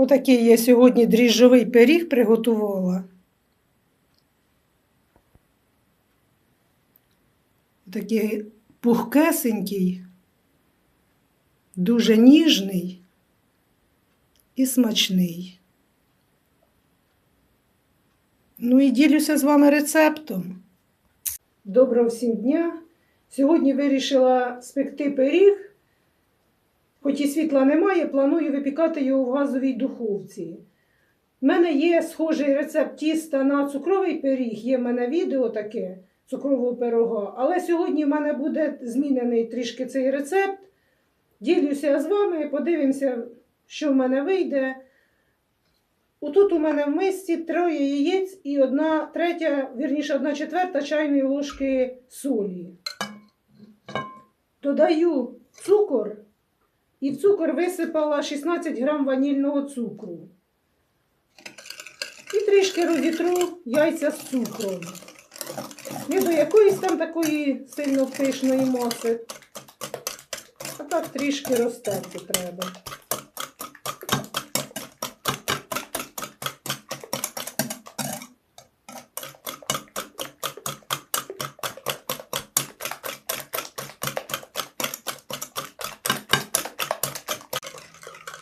Отакий я сьогодні дріжджовий пиріг приготувала. Такий пухкесенький, дуже ніжний і смачний. Ну і ділюся з вами рецептом. Доброго всім дня! Сьогодні вирішила спекти пиріг. Хоч і світла немає, планую випікати його в газовій духовці. У мене є схожий рецепт тіста на цукровий пиріг, є в мене відео таке цукрового пирога. Але сьогодні в мене буде змінений трішки цей рецепт. Ділюся з вами, подивимося, що в мене вийде. Отут у мене в мисці троє яєць і одна третя, вірніше, одна четверта чайної ложки солі. Додаю цукор. І в цукор висипала 16 грам ванільного цукру. І трішки розітру яйця з цукром. Не до якоїсь там такої сильно пишної маси. А так трішки розтерти треба.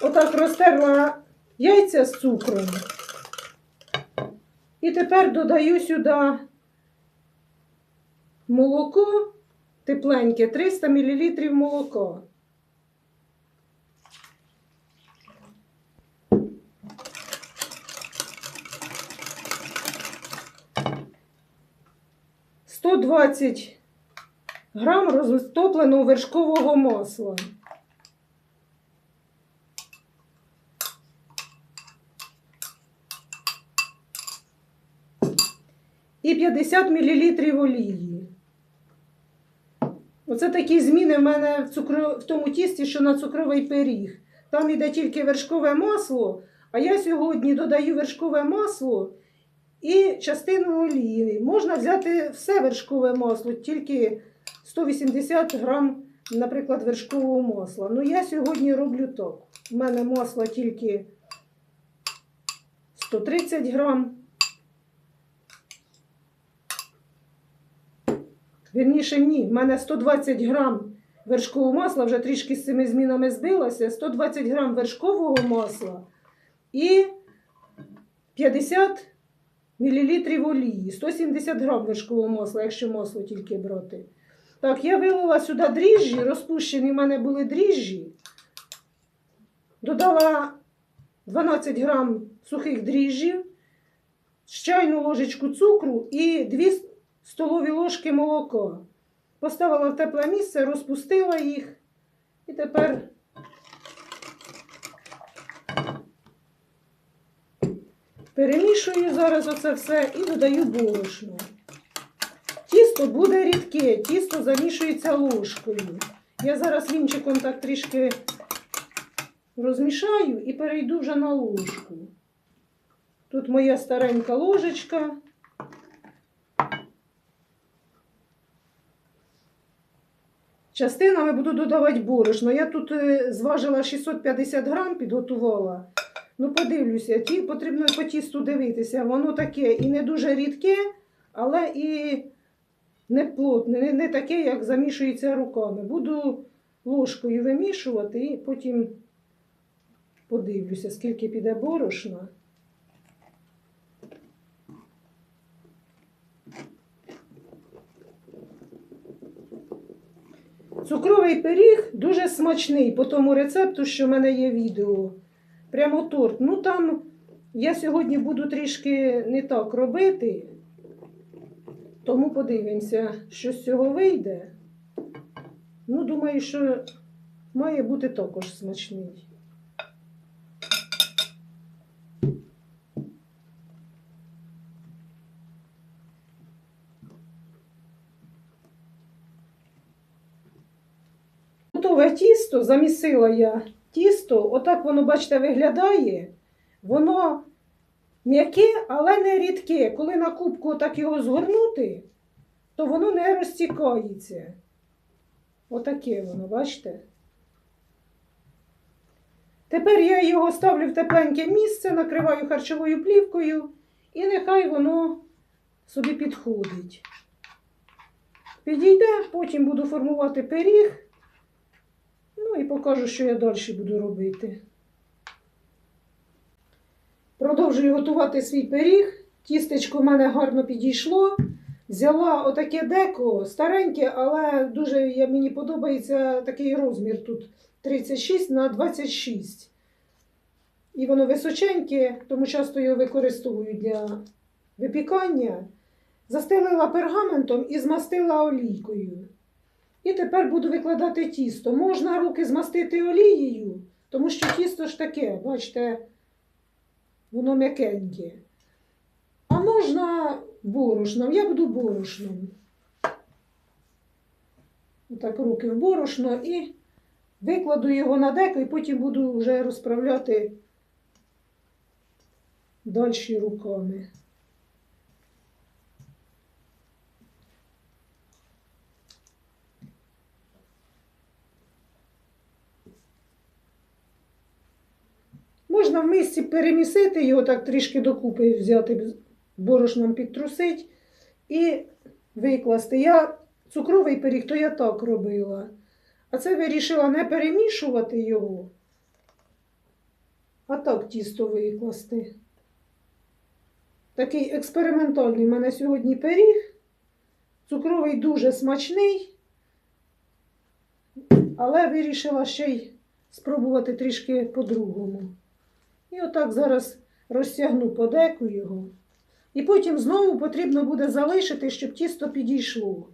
Отак розтерла яйця з цукром. І тепер додаю сюди молоко тепленьке, 300 мл молока. Сто двадцять грам розтопленого вершкового масла. І 50 мл олії. Оце такі зміни в мене в, цукро... в тому тісті, що на цукровий пиріг. Там іде тільки вершкове масло, а я сьогодні додаю вершкове масло і частину олії. Можна взяти все вершкове масло, тільки 180 грам, наприклад, вершкового масла. Ну, я сьогодні роблю так. У мене масло тільки 130 грам. Вірніше, ні, в мене 120 грам вершкового масла, вже трішки з цими змінами збилося. 120 грам вершкового масла і 50 мл олії, 170 грам вершкового масла, якщо масло тільки брати. Так, я вилила сюди дріжджі, розпущені в мене були дріжджі. Додала 12 грам сухих дріжджів, чайну ложечку цукру і 2 столові ложки молока. Поставила в тепле місце, розпустила їх. І тепер перемішую зараз оце все і додаю борошно. Тісто буде рідке, тісто замішується ложкою. Я зараз вінчиком так трішки розмішаю і перейду вже на ложку. Тут моя старенька ложечка. Частинами буду додавати борошно. Я тут е, зважила 650 грам, підготувала. Ну, подивлюся, ті потрібно по тісту дивитися. Воно таке і не дуже рідке, але і не плотне, не, не таке, як замішується руками. Буду ложкою вимішувати і потім подивлюся, скільки піде борошна. Цукровий пиріг дуже смачний по тому рецепту, що в мене є відео. Прямо торт. Ну там я сьогодні буду трішки не так робити, тому подивимося, що з цього вийде. Ну, думаю, що має бути також смачний. Тісто, замісила я тісто, отак воно, бачите, виглядає. Воно м'яке, але не рідке. Коли на кубку так його згорнути, то воно не розтікається. Отаке воно, бачите? Тепер я його ставлю в тепленьке місце, накриваю харчовою плівкою і нехай воно собі підходить. Підійде, потім буду формувати пиріг. Ну і покажу, що я далі буду робити. Продовжую готувати свій пиріг. Тістечко в мене гарно підійшло. Взяла отаке деко, стареньке, але дуже мені подобається такий розмір тут 36 на 26. І воно височеньке, тому часто його використовую для випікання. Застелила пергаментом і змастила олійкою. І тепер буду викладати тісто. Можна руки змастити олією, тому що тісто ж таке, бачите, воно м'якеньке. А можна борошном. Я буду борошном. Отак руки в борошно і викладу його на деко, і потім буду вже розправляти далі руками. Можна в мисці перемісити його так трішки докупи взяти, борошном підтрусить і викласти. Я цукровий пиріг, то я так робила. А це вирішила не перемішувати його, а так тісто викласти. Такий експериментальний в мене сьогодні пиріг. Цукровий дуже смачний, але вирішила ще й спробувати трішки по-другому. І отак зараз розтягну подеку його. І потім знову потрібно буде залишити, щоб тісто підійшло.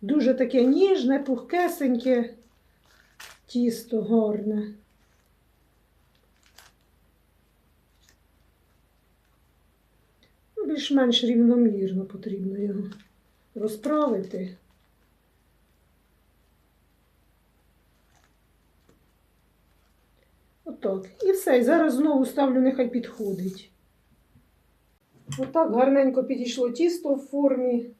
Дуже таке ніжне, пухкесеньке тісто гарне. Ну, Більш-менш рівномірно потрібно його розправити. Отак. І все. І зараз знову ставлю, нехай підходить. Отак гарненько підійшло тісто в формі.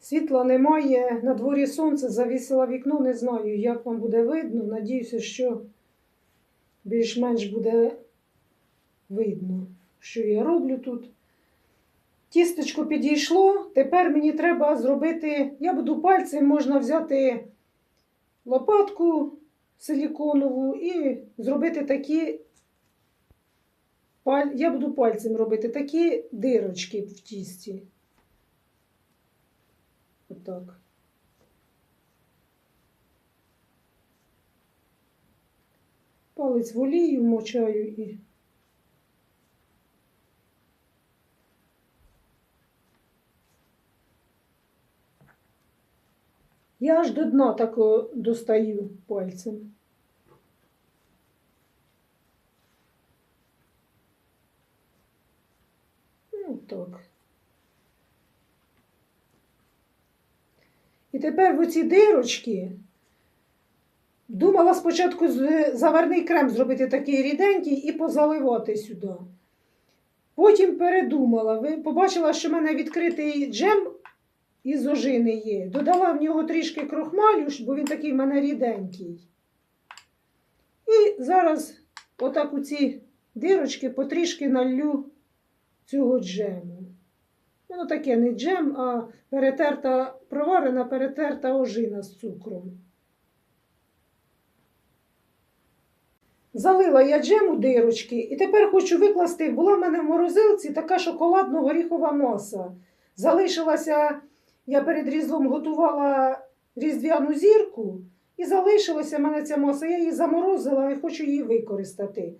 Світла немає, на дворі сонце, завісила вікно, не знаю, як вам буде видно. Надіюся, що більш-менш буде видно, що я роблю тут. Тістечко підійшло. Тепер мені треба зробити. Я буду пальцем, можна взяти лопатку силіконову і зробити такі. Я буду пальцем робити такі дирочки в тісті. Отак. Палець в олію мочаю і. Я аж до дна так достаю пальцем. Ну, так. І тепер в оці дирочки думала спочатку з- заварний крем зробити такий ріденький і позаливати сюди. Потім передумала, побачила, що в мене відкритий джем із ожини є. Додала в нього трішки крохмалю, бо він такий в мене ріденький. І зараз отак у ці дирочки потрішки налью цього джему. Воно таке не джем, а перетерта, проварена, перетерта ожина з цукром. Залила я джем у дирочки і тепер хочу викласти. Була в мене в морозилці така шоколадно-горіхова маса. Залишилася, я перед різдвом готувала різдвяну зірку, і залишилася в мене ця маса. Я її заморозила і хочу її використати.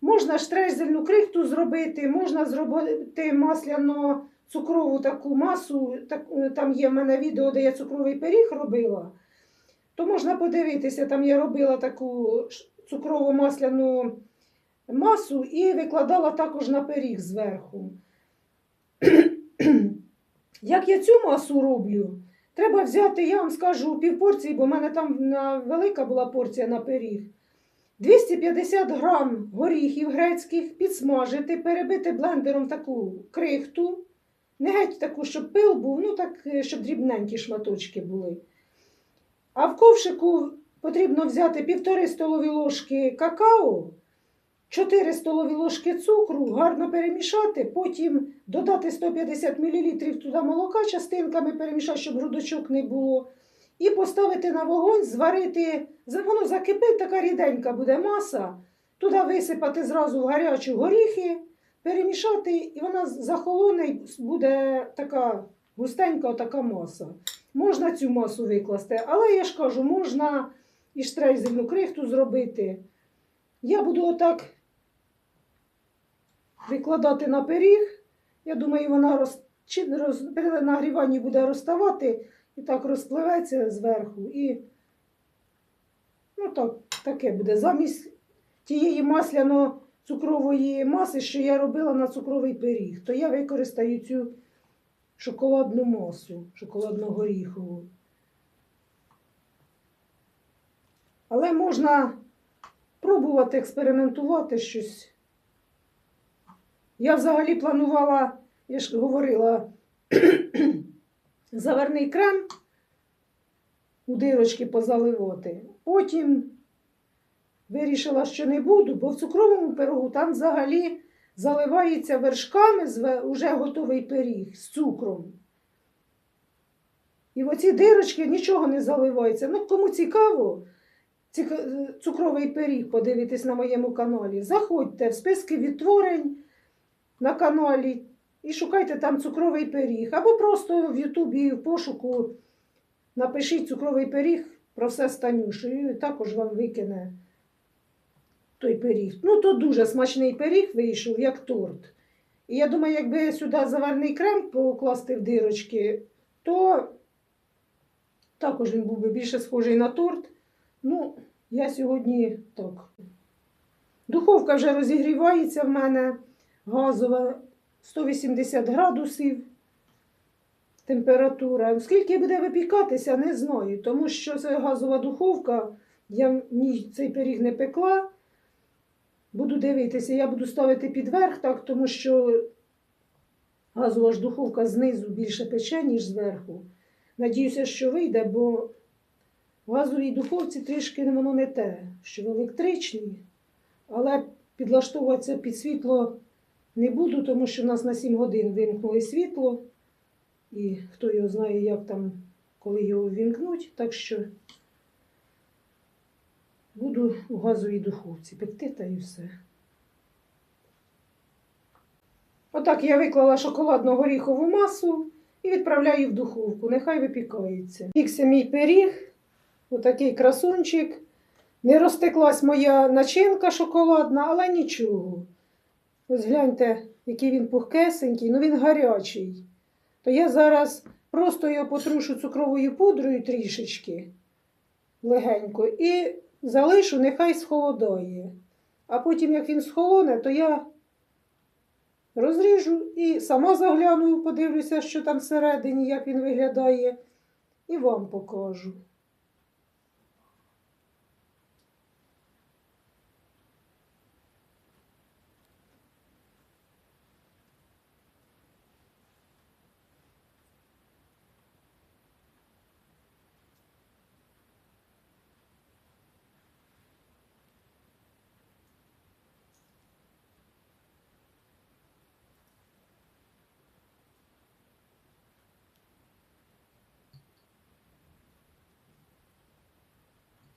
Можна штрезельну крихту зробити, можна зробити масляно цукрову таку масу. Е, там є в мене відео, де я цукровий пиріг робила. То можна подивитися, там я робила таку цукрову масляну масу і викладала також на пиріг зверху. Як я цю масу роблю? Треба взяти, я вам скажу, півпорції, бо в мене там велика була порція на пиріг. 250 грам горіхів грецьких підсмажити, перебити блендером таку крихту. Не геть таку, щоб пил був, ну так, е, щоб дрібненькі шматочки були. А в ковшику потрібно взяти півтори столові ложки какао, 4 столові ложки цукру, гарно перемішати, потім додати 150 мл туди молока частинками перемішати, щоб грудочок не було. І поставити на вогонь, зварити, воно закипить, така ріденька буде маса. Туди висипати зразу в гарячу горіхи, перемішати, і вона захолоне, і буде така густенька така маса. Можна цю масу викласти, але я ж кажу, можна і штрейзельну крихту зробити. Я буду отак викладати на пиріг. Я думаю, вона роз, чи роз, при нагріванні буде розставати і так розпливеться зверху. І ну так, таке буде. Замість тієї масляно-цукрової маси, що я робила на цукровий пиріг, то я використаю цю шоколадну масу, шоколадно-горіхову. Але можна пробувати експериментувати щось. Я взагалі планувала, я ж говорила, заварний крем у дирочки позаливати. Потім вирішила, що не буду, бо в цукровому пирогу там взагалі заливається вершками уже готовий пиріг з цукром. І в оці дирочки нічого не заливається. Ну, кому цікаво, цукровий пиріг подивитись на моєму каналі, заходьте в списки відтворень на каналі і шукайте там цукровий пиріг. Або просто в Ютубі в пошуку напишіть цукровий пиріг про все з і також вам викине той пиріг. Ну, то дуже смачний пиріг вийшов, як торт. І я думаю, якби сюди заварний крем покласти в дирочки, то також він був би більше схожий на торт. Ну, я сьогодні так. Духовка вже розігрівається в мене газова 180 градусів температура. Скільки буде випікатися, не знаю, тому що це газова духовка, я ні цей пиріг не пекла. Буду дивитися, я буду ставити підверх, так, тому що газова ж духовка знизу більше пече, ніж зверху. Надіюся, що вийде, бо в газовій духовці трішки воно не те, що в електричній, але підлаштовуватися під світло не буду, тому що у нас на 7 годин вимкнули світло, і хто його знає, як там, коли його ввімкнуть. Так що буду у газовій духовці пекти та і все. Отак я виклала шоколадно горіхову масу і відправляю в духовку. Нехай випікається. Пікся мій пиріг, отакий красунчик. Не розтеклась моя начинка шоколадна, але нічого. Ось гляньте, який він пухкесенький, ну він гарячий. То я зараз просто його потрушу цукровою пудрою трішечки легенько і залишу, нехай схолодає. А потім, як він схолоне, то я розріжу і сама загляну, подивлюся, що там всередині, як він виглядає, і вам покажу.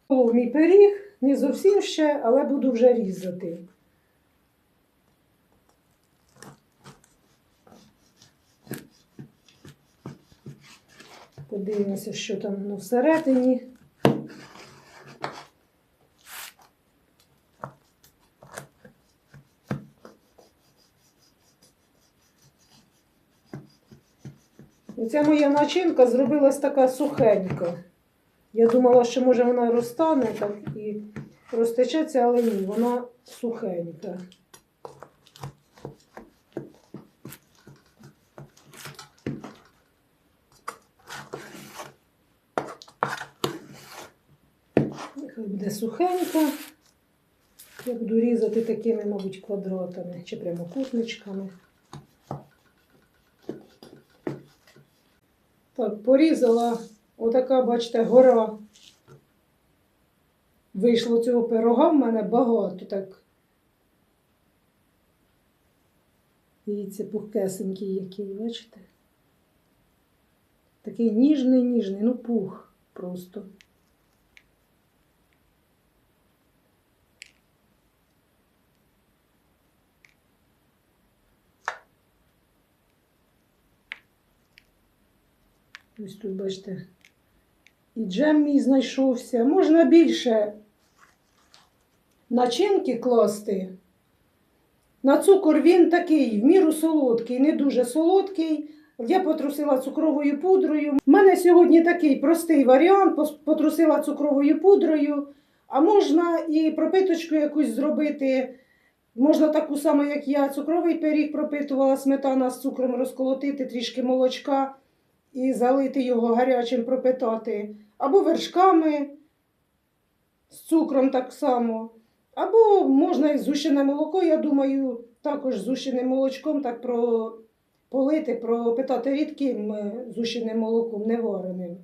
О, мій пиріг, не зовсім ще, але буду вже різати. Подивимося, що там воно всередині. Оця моя начинка зробилась така сухенька. Я думала, що може вона розтане так і розтечеться, але ні, вона сухенька. Нехай буде сухенька. Я буду різати такими, мабуть, квадратами чи прямокутничками. Так, порізала отака, бачите, гора. Вийшло цього пирога в мене багато так. Дивіться, пухкесенький який, бачите? Такий ніжний, ніжний, ну пух просто. Ось тут, бачите, і джем мій знайшовся. Можна більше начинки класти. На цукор він такий в міру солодкий, не дуже солодкий. Я потрусила цукровою пудрою. У мене сьогодні такий простий варіант, потрусила цукровою пудрою, а можна і пропиточку якусь зробити. Можна таку саму, як я, цукровий пиріг пропитувала, сметана з цукром розколотити, трішки молочка і залити його гарячим пропитати. Або вершками з цукром так само. Або можна і зущене молоко, я думаю, також зущеним молочком так про... полити, пропитати рідким е, зущеним молоком, не вареним.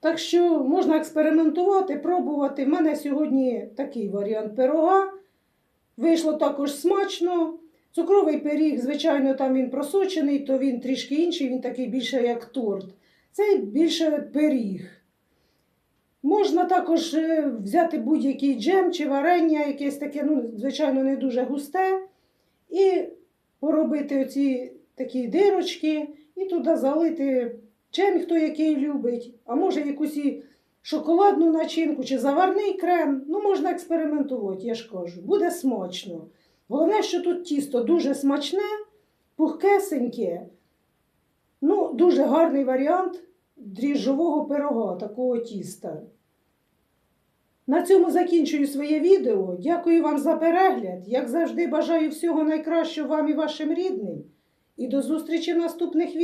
Так що можна експериментувати, пробувати. У мене сьогодні такий варіант пирога. Вийшло також смачно. Цукровий пиріг, звичайно, там він просочений, то він трішки інший, він такий більше як торт. Цей більше пиріг. Можна також е, взяти будь-який джем чи варення, якесь таке, ну, звичайно, не дуже густе, і поробити оці такі дирочки, і туди залити джем, хто який любить, а може якусь і шоколадну начинку чи заварний крем. Ну, можна експериментувати, я ж кажу, буде смачно. Головне, що тут тісто дуже смачне, пухкесеньке. Дуже гарний варіант дріжджового пирога, такого тіста. На цьому закінчую своє відео. Дякую вам за перегляд. Як завжди, бажаю всього найкращого вам і вашим рідним. І до зустрічі в наступних відео.